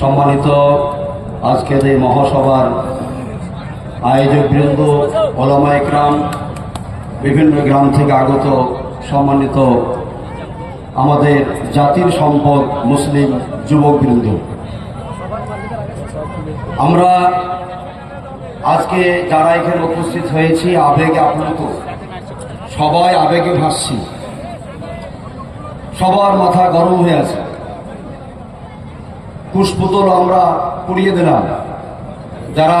সম্মানিত আজকের এই মহাসভার আয়োজক বৃন্দ, ওলামা ইকরাম বিভিন্ন গ্রাম থেকে আগত সম্মানিত আমাদের জাতির সম্পদ মুসলিম যুবক বৃন্দ। আমরা আজকে যারা এখানে উপস্থিত হয়েছি, আবেগে আপ্লুত। সবাই আবেগে ভাসছি। সবার মাথা গরম হয়ে আছে। কুশপুতল আমরা পুড়িয়ে দিলাম। যারা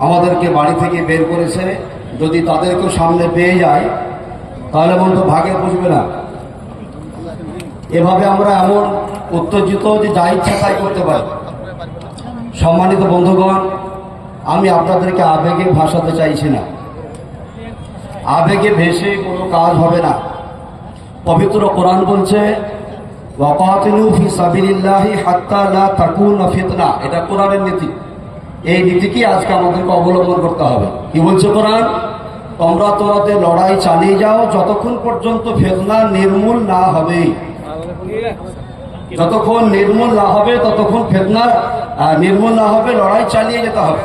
আমাদেরকে বাড়ি থেকে বের করেছে, যদি তাদেরকেও সামনে পেয়ে যায়, তাহলে তো ভাগে বুঝবে না। এভাবে আমরা এমন উত্তেজিত যে যা ইচ্ছা তাই করতে পারি। সম্মানিত বন্ধুগণ, আমি আপনাদেরকে আবেগে ভাসাতে চাইছি না। আবেগে ভেসে কোনো কাজ হবে না। পবিত্র কোরআন বলছে, ওয়াকাতিলু ফি সাবিলিল্লাহি হাত্তা লা তাকুনা ফিতনা। এটা কোরআনের নীতি। এই আজকে আমাদেরকে অবলম্বন করতে হবে। কি কোরআন? তোমরা লড়াই চালিয়ে যাও যতক্ষণ পর্যন্ত নির্মূল না হবে। যতক্ষণ নির্মূল না হবে, ততক্ষণ ফেতনা নির্মূল না হবে, লড়াই চালিয়ে যেতে হবে।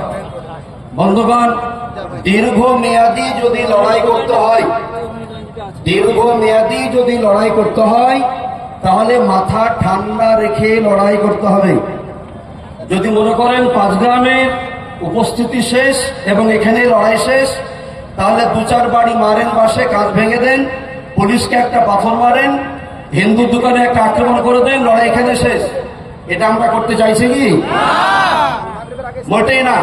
বন্ধুগণ দীর্ঘ মেয়াদি যদি লড়াই করতে হয় দীর্ঘ মেয়াদি যদি লড়াই করতে হয় তাহলে মাথা ঠান্ডা রেখে লড়াই করতে হবে। যদি মনে করেন পাঁচগ্রামের উপস্থিতি শেষ এবং এখানে লড়াই শেষ তাহলে দু চার বাড়ি মারেন বাসে কাজ ভেঙে দেন পুলিশকে একটা পাথর মারেন হিন্দু দোকানে একটা আক্রমণ করে দেন লড়াই এখানে শেষ। এটা আমরা করতে চাইছি কি? মোটেই না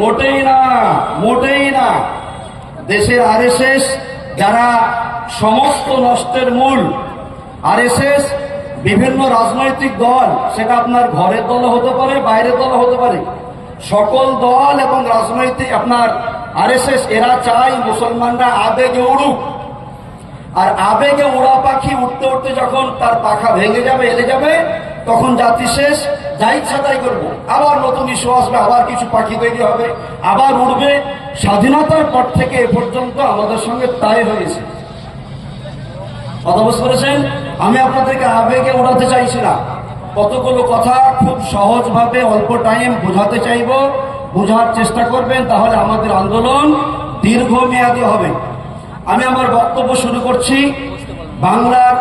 মোটেই না মোটেই না। দেশের আরএসএস যারা সমস্ত নষ্টের মূল। আর আরএসএস, বিভিন্ন রাজনৈতিক দল, সেটা আপনার ঘরের দল হতে পারে, বাইরের দল হতে পারে। সকল দল এবং রাজনৈতিক, আপনার আরএসএস, এরা চায় মুসলমানরা আবেগে উড়ুক। আর আবেগে উড়া পাখি উঠতে উঠতে যখন তার পাখা ভেঙে যাবে, এলে যাবে, তখন জাতি শেষ, যা ইচ্ছা তাই করব। আবার নতুন ইস্যু আসবে, আবার কিছু পাখি তৈরি হবে, আবার উড়বে। স্বাধীনতার পর থেকে এ পর্যন্ত আমাদের সঙ্গে তাই হয়েছে। কথা বুঝতে আমি আপনাদেরকে আবেগে উড়াতে চাইছি না। কতগুলো কথা খুব সহজভাবে, অল্প টাইম বোঝাতে চাইব। বোঝার চেষ্টা করবেন, তাহলে আমাদের আন্দোলন দীর্ঘমেয়াদী হবে। আমি আমার বক্তব্য শুরু করছি বাংলার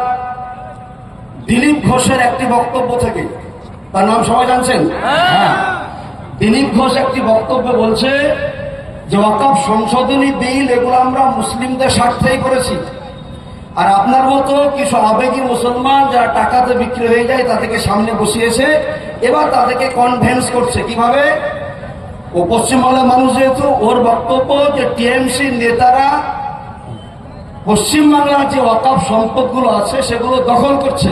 দিলীপ ঘোষের একটি বক্তব্য থেকে। তার নাম সবাই জানছেন? হ্যাঁ। দিলীপ ঘোষ একটি বক্তব্য বলছে যে ওয়াকাফ সংশোধনী বিল এগুলো আমরা মুসলিমদের স্বার্থেই করেছি। আর আপনার মতো কিছু আবেগী মুসলমান যারা টাকাতে বিক্রি হয়ে যায় তাদেরকে সামনে বসিয়েছে এবার তাদেরকে কনভেন্স করছে। কীভাবে? ও পশ্চিমবাংলার মানুষ যেহেতু, ওর বক্তব্য যে টিএমসি নেতারা পশ্চিমবাংলার যে ওয়াকাফ সম্পদগুলো আছে, সেগুলো দখল করছে।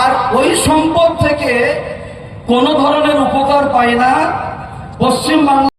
আর ওই সম্পদ থেকে কোনো ধরনের উপকার পায় না পশ্চিমবাংলা